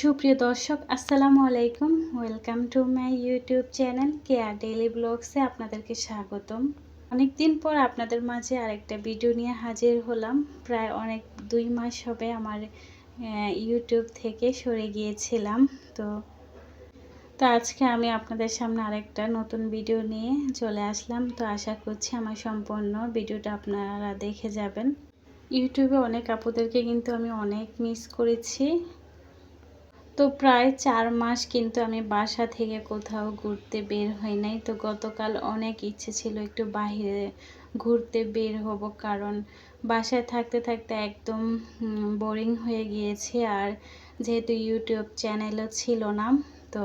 সুপ্রিয় দর্শক, আসসালামু আলাইকুম। Welcome to my YouTube channel care daily ব্লগসে আপনাদেরকে স্বাগতম। অনেক দিন পর আপনাদের মাঝে আরেকটা ভিডিও নিয়ে হাজির হলাম। প্রায় অনেক দুই মাস হবে আমার ইউটিউব থেকে সরে গিয়েছিলাম। তো তো আজকে আমি আপনাদের সামনে আরেকটা নতুন ভিডিও নিয়ে চলে আসলাম। তো আশা করছি আমার সম্পূর্ণ ভিডিওটা আপনারা দেখে যাবেন। ইউটিউবে অনেক আপুদেরকে কিন্তু আমি অনেক মিস করেছি। তো প্রায় চার মাস কিন্তু আমি বাসা থেকে কোথাও ঘুরতে বের হই নাই। তো গতকাল অনেক ইচ্ছে ছিল একটু বাহিরে ঘুরতে বের হব, কারণ বাসায় থাকতে থাকতে একদম বোরিং হয়ে গিয়েছে আর যেহেতু ইউটিউব চ্যানেলও ছিল না, তো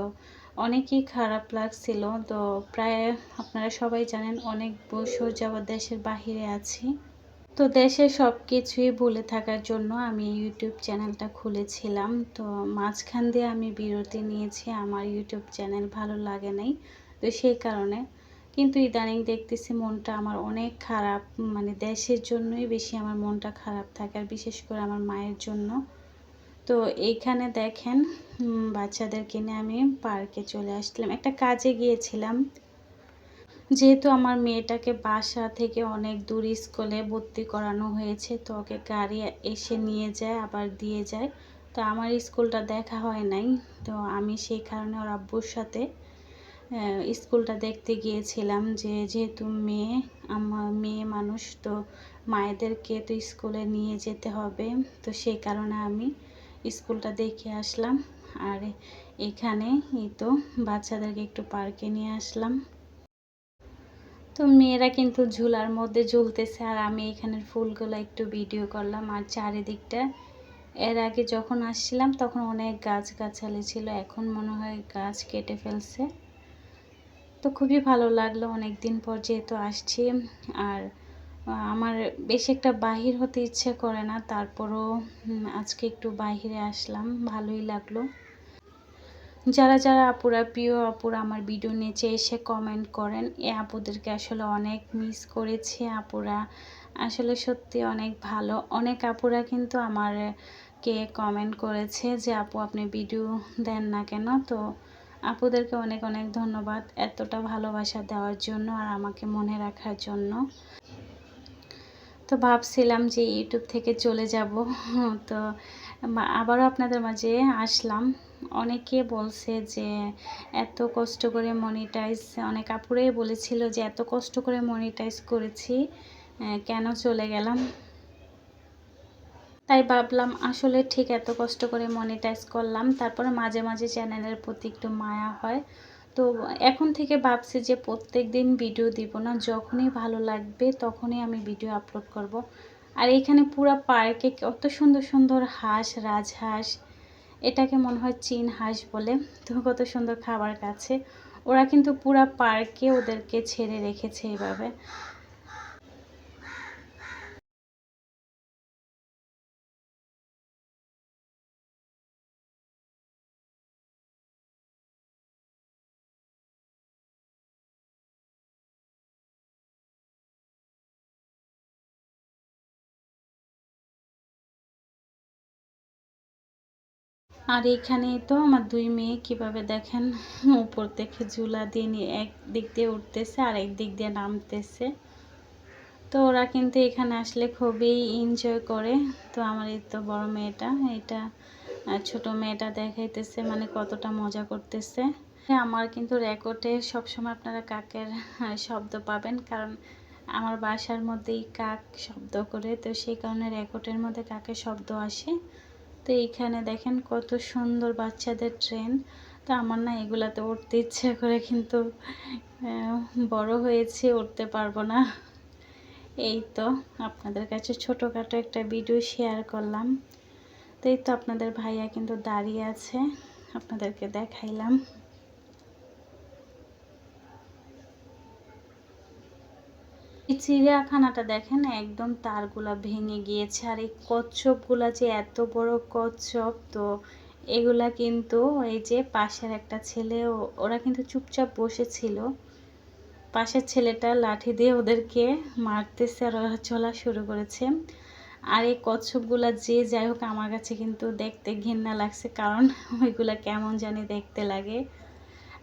অনেকই খারাপ লাগছিল। তো প্রায় আপনারা সবাই জানেন অনেক বছর যাওয়া দেশের বাহিরে আছি। তো দেশে সব কিছুই ভুলে থাকার জন্য আমি ইউটিউব চ্যানেলটা খুলেছিলাম। তো মাঝখান দিয়ে আমি বিরতি নিয়েছি, আমার ইউটিউব চ্যানেল ভালো লাগে নাই তো সেই কারণে। কিন্তু ইদানিং দেখতেছি মনটা আমার অনেক খারাপ মানে দেশের জন্যই বেশি আমার মনটা খারাপ থাকে, আর বিশেষ করে আমার মায়ের জন্য। তো এইখানে দেখেন বাচ্চাদেরকে নিয়ে আমি পার্কে চলে আসলাম একটা কাজে গিয়েছিলাম যেহেতু আমার মেয়েটাকে বাসা থেকে অনেক দূর স্কুলে ভর্তি করানো হয়েছে, তো ওকে গাড়ি এসে নিয়ে যায়, আবার দিয়ে যায়। তো আমার স্কুলটা দেখা হয় নাই, তো আমি সেই কারণে ওর আব্বুর সাথে স্কুলটা দেখতে গিয়েছিলাম যে যেহেতু মেয়ে, আমার মেয়ে মানুষ, তো মায়েদেরকে তো স্কুলে নিয়ে যেতে হবে। তো সেই কারণে আমি স্কুলটা দেখে আসলাম। আর এখানে এই তো বাচ্চাদেরকে একটু পার্কে নিয়ে আসলাম। তো মেয়েরা কিন্তু ঝুলার মধ্যে ঝুলতেছে আর আমি এখানের ফুলগুলো একটু ভিডিও করলাম আর চারিদিকটা। এর আগে যখন আসছিলাম তখন অনেক গাছগাছালি ছিল, এখন মনে হয় গাছ কেটে ফেলছে। তো খুবই ভালো লাগল অনেক দিন পর যেহেতু আসছি। আর আমার বেশি একটা বাহির হতে ইচ্ছে করে না, তারপরও আজকে একটু বাহিরে আসলাম, ভালোই লাগল। যারা যারা আপুরা প্রিয়, আপুরা আমার ভিডিও নিচে এসে কমেন্ট করেন, এ আপুদেরকে আসলে অনেক মিস করেছি আপুরা। আসলে সত্যি অনেক ভালো। অনেক আপুরা কিন্তু আমার কে কমেন্ট করেছে যে, আপু, আপনি ভিডিও দেন না কেন? তো আপুদেরকে অনেক অনেক ধন্যবাদ এতটা ভালোবাসা দেওয়ার জন্য আর আমাকে মনে রাখার জন্য। তো ভাবছিলাম যে ইউটিউব থেকে চলে যাব। তো আবারও আপনাদের মাঝে আসলাম। অনেকে বলছে যে, এত কষ্ট করে মনিটাইজ অনেক আপুরাই বলেছিল যে, এত কষ্ট করে মনিটাইজ করেছি কেন চলে গেলাম তাই ভাবলাম, আসলে ঠিক এত কষ্ট করে মনিটাইজ করলাম, তারপরে মাঝে মাঝে চ্যানেলের প্রতি একটু মায়া হয় তো এখন থেকে ভাবছি যে, প্রত্যেক দিন ভিডিও দিব না, যখনই ভালো লাগবে তখনই আমি ভিডিও আপলোড করব। আর এখানে পুরো পার্কে কত সুন্দর সুন্দর হাঁস, রাজহাঁস এটাকে মনে হয় চীন হাঁস বলে। তো কত সুন্দর খাবার কাছে ওরা কিন্তু পুরা পার্কে ওদেরকে ছেড়ে রেখেছে এইভাবে আর এখানে তো আমার দুই মেয়ে, কীভাবে দেখেন? উপর থেকে ঝুলা দিয়ে এক দিক দিয়ে উঠতেছে আর এক দিক দিয়ে নামতেছে। তো ওরা কিন্তু এখানে আসলে খুবই এনজয় করে। তো আমার এই তো বড় মেয়েটা, এটা ছোট মেয়েটা দেখাইতেছে মানে কতটা মজা করতেছে। আমার কিন্তু রেকর্ডে সবসময় আপনারা কাকের শব্দ পাবেন, কারণ আমার বাসার মধ্যেই কাক শব্দ করে, তো সেই কারণে রেকর্ডের মধ্যে কাকের শব্দ আসে। তো এইখানে দেখেন কত সুন্দর বাচ্চাদের ট্রেন। তো আমার না এগুলাতে উঠতে ইচ্ছে করে কিন্তু বড় হয়েছে, উঠতে পারব না। এই তো আপনাদের কাছে ছোটোখাটো একটা ভিডিও শেয়ার করলাম। তো এই তো আপনাদের ভাইয়া কিন্তু দাঁড়িয়ে আছে, আপনাদেরকে দেখাইলাম। এই চিড়িয়াখানাটা দেখেন, একদম তারগুলা ভেঙে গিয়েছে। আর এই কচ্ছপগুলা যে এত বড় কচ্ছপ, তো এগুলা কিন্তু এই যে পাশের একটা ছেলে ওরা কিন্তু চুপচাপ বসেছিল। পাশের ছেলেটা লাঠি দিয়ে ওদেরকে মারতেছে আর ওরা চলা শুরু করেছে। আর এই কচ্ছপগুলা যে যাই হোক, আমার কাছে কিন্তু দেখতে ঘৃণা লাগছে, কারণ ওইগুলা কেমন জানি দেখতে লাগে।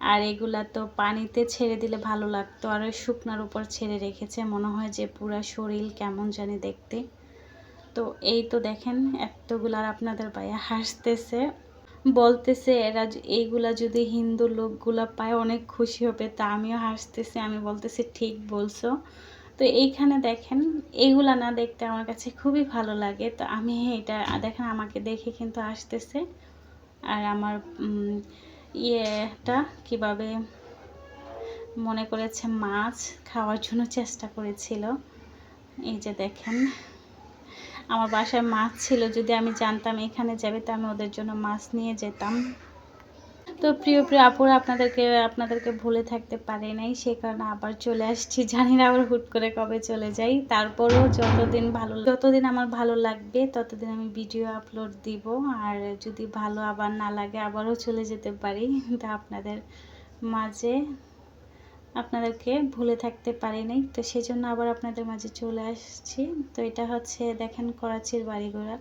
আর এগুলা তো পানিতে ছেড়ে দিলে ভালো লাগতো। আর ওই শুকনার উপর ছেড়ে রেখেছে। মনে হয় যে পুরা শরীর কেমন জানি দেখতে। তো এই তো দেখেন এতগুলার আপনাদের ভাইয়া হাসতেছে। বলতেছে এরা এইগুলা যদি হিন্দু লোকগুলা পায়, অনেক খুশি হবে। তা আমিও হাসতেছি, আমি বলতেছি, ঠিক বলছো। তো এইখানে দেখেন, এইগুলা না দেখতে আমার কাছে খুবই ভালো লাগে। তো আমি এটা, দেখেন, আমাকে দেখে কিন্তু আসতেছে আর আমার ইয়েটা কীভাবে মনে করেছে মাছ খাওয়ার জন্য চেষ্টা করেছিল। এই যে দেখেন, আমার বাসায় মাছ ছিল, যদি আমি জানতাম এখানে যাবে, তো আমি ওদের জন্য মাছ নিয়ে যেতাম। তো প্রিয় প্রিয় আপুরা, আপনাদেরকে আপনাদেরকে ভুলে থাকতে পারে নাই, সে কারণে আবার চলে আসছি। জানি না আবার হুট করে কবে চলে যাই। তারপরেও যতদিন ভালো, যতদিন আমার ভালো লাগবে, ততদিন আমি ভিডিও আপলোড দিব। আর যদি ভালো আবার না লাগে, আবারও চলে যেতে পারি। তা আপনাদের মাঝে, আপনাদেরকে ভুলে থাকতে পারি নাই। তো সেজন্য আবার আপনাদের মাঝে চলে আসছি। তো এটা হচ্ছে, দেখেন, করাচির বাড়িঘোড়া।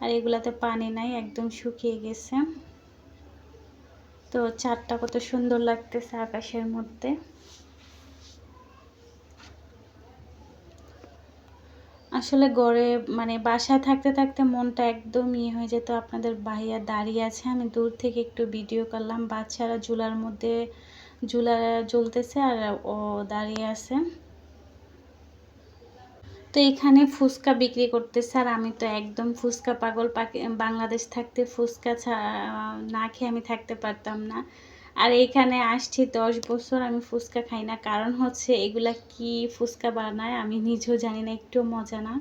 আর এগুলাতে পানি নাই, একদম শুকিয়ে গেছে। তো চারটা কত সুন্দর লাগতেছে আকাশের মধ্যে। আসলে গড়ে মানে বাসায় থাকতে থাকতে মনটা একদম ইয়ে হয়ে যেত, আপনাদের ভাইয়া দাঁড়িয়ে আছে, আমি দূর থেকে একটু ভিডিও করলাম, বাচ্চারা ঝুলার মধ্যে ঝুলা জ্বলতেছে আর ও দাঁড়িয়ে আছে। তো এখানে ফুচকা বিক্রি করতেছে আর আমি তো একদম ফুচকা পাগল বাংলাদেশ থাকতে ফুচকা না খেয়ে আমি থাকতে পারতাম না। আর এখানে আসছি দশ বছর আমি ফুচকা খাই না। কারণ হচ্ছে এগুলা কি ফুচকা বানায় আমি নিজেও জানি না একটু মজা না।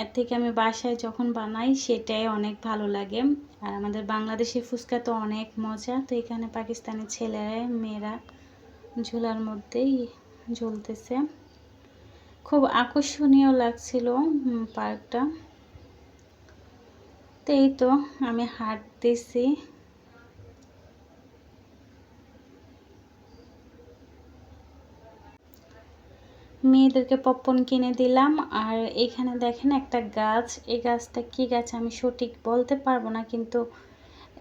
এর থেকে আমি বাসায় যখন বানাই সেটাই অনেক ভালো লাগে। আর আমাদের বাংলাদেশের ফুচকা তো অনেক মজা। তো এখানে পাকিস্তানি ছেলেরা, মেয়েরা ঝোলার মধ্যেই ঝুলতেছে। খুব আকর্ষণীয় লাগছিল পার্কটা। তো এই তো আমি হাঁটতেছি মেয়েদেরকে পপকর্ন কিনে দিলাম, আর এখানে দেখেন একটা গাছ। এই গাছটা কি গাছ আমি সঠিক বলতে পারব না, কিন্তু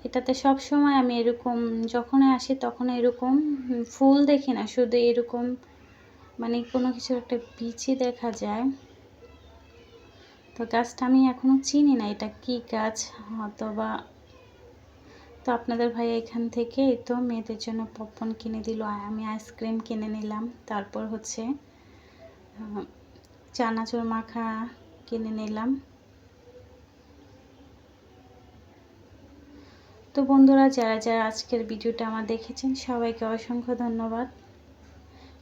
এটাতে সব সময় আমি এরকম, যখনই আসি তখন এরকম ফুল দেখি না, শুধু এরকম মানে কোনো কিছুর একটা বিচি দেখা যায়। তো গাছটা আমি এখনও চিনি না, এটা কি গাছ? অথবা তো আপনাদের ভাই এখান থেকে তো মেয়েদের জন্য পপকর্ন কিনে দিল আমি আইসক্রিম কিনে নিলাম। তারপর হচ্ছে চানাচুর মাখা কিনে নিলাম। তো বন্ধুরা, যারা যারা আজকের ভিডিওটা আমার দেখেছেন, সবাইকে অসংখ্য ধন্যবাদ।